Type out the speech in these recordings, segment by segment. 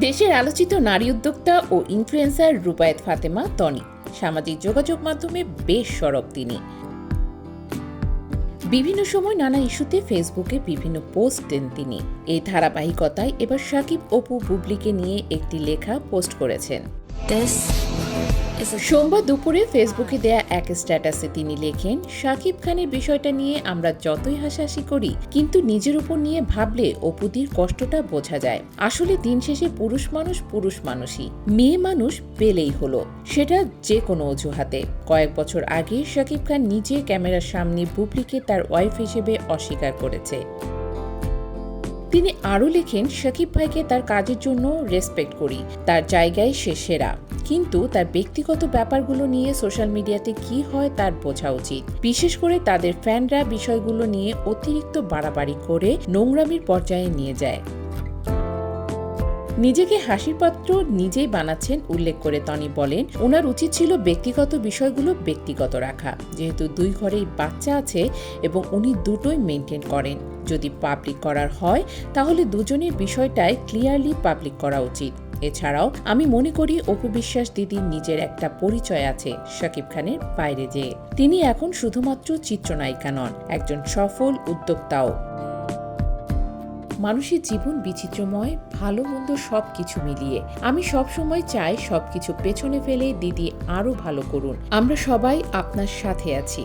দেশের আলোচিত নারী উদ্যোক্তা ও ইনফ্লুয়েন্সার রুপায়ত ফাতেমা, তনি। সামাজিক যোগাযোগ মাধ্যমে বেশ সরব তিনি। বিভিন্ন সময় নানা ইস্যুতে ফেসবুকে বিভিন্ন পোস্ট দেন তিনি। এই ধারাবাহিকতায় এবার সাকিব অপু বুবলিকে নিয়ে একটি লেখা পোস্ট করেছেন। সোমবার দুপুরে ফেসবুকে দেয়া এক স্ট্যাটাসে তিনি লেখেন, শাকিব খানের বিষয়টা নিয়ে আমরা যতই হাসাহাসি করি, কিন্তু নিজের উপর নিয়ে ভাবলে অপুদির কষ্টটা বোঝা যায়। আসলে দিন শেষে পুরুষ মানুষ পুরুষ মানুষই, মেয়ে মানুষ পেলেই হলো। সেটা যে কোনো অজুহাতে। কয়েক বছর আগে শাকিব খান নিজে ক্যামেরার সামনে বুবলিকে তার ওয়াইফ হিসেবে অস্বীকার করেছে। তিনি আরও লেখেন, শাকিব ভাইকে তার কাজের জন্য রেসপেক্ট করি। তার জায়গায় সে সেরা। কিন্তু তার ব্যক্তিগত ব্যাপারগুলো নিয়ে সোশ্যাল মিডিয়াতে কি হয় তার বোঝা উচিত। বিশেষ করে তাদের ফ্যানরা বিষয়গুলো নিয়ে অতিরিক্ত বাড়াবাড়ি করে নোংরামির পর্যায়ে নিয়ে যায়। নিজেকে হাসির পাত্র নিজেই বানাচ্ছেন উল্লেখ করে তনি বলেন, ওনার উচিত ছিল ব্যক্তিগত বিষয়গুলো ব্যক্তিগত রাখা। যেহেতু দুই ঘরেই বাচ্চা আছে এবং উনি দুটোই মেনটেন করেন। যদি পাবলিক করার হয়, তাহলে দুজনের বিষয়টাই ক্লিয়ারলি পাবলিক করা উচিত। এছাড়াও, আমি মনে করি অপু বিশ্বাস দিদির নিজের একটা পরিচয় আছে, শাকিব খানের বাইরে যেয়ে। তিনি এখন শুধুমাত্র চিত্রনায়িকা নন, একজন সফল উদ্যোক্তাও। মানুষের জীবন বিচিত্রময়, ভালো মন্দ সব কিছু মিলিয়ে। আমি সব সময় চাই সবকিছু পেছনে ফেলে দিদি আরও ভালো করুন। আমরা সবাই আপনার সাথে আছি।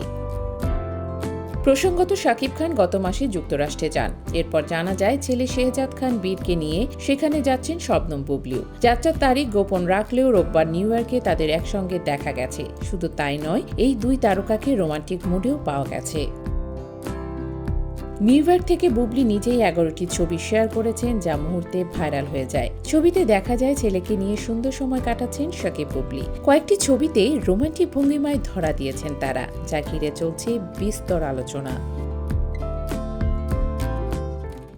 প্রসঙ্গত শাকিব খান গত মাসে যুক্তরাষ্ট্রে যান। এরপর জানা যায় ছেলে শেহজাদ খান বীরকে নিয়ে সেখানে যাচ্ছেন শবনম বুবলিও যাত্রার তারিখ গোপন রাখলেও রোববার নিউ ইয়র্কে তাদের একসঙ্গে দেখা গেছে। শুধু তাই নয়, এই দুই তারকাকে রোমান্টিক মুডেও পাওয়া গেছে। নিউ ইয়র্ক থেকে বুবলি নিজেই এগারোটি ছবি শেয়ার করেছেন, যা মুহূর্তে ভাইরাল হয়ে যায়। ছবিতে দেখা যায় ছেলেকে নিয়ে সুন্দর সময় কাটাচ্ছেন শাকিব বুবলি। কয়েকটি ছবিতে রোমান্টিক ভঙ্গিমায় ধরা দিয়েছেন তারা, যা ঘিরে চলছে বিস্তর আলোচনা।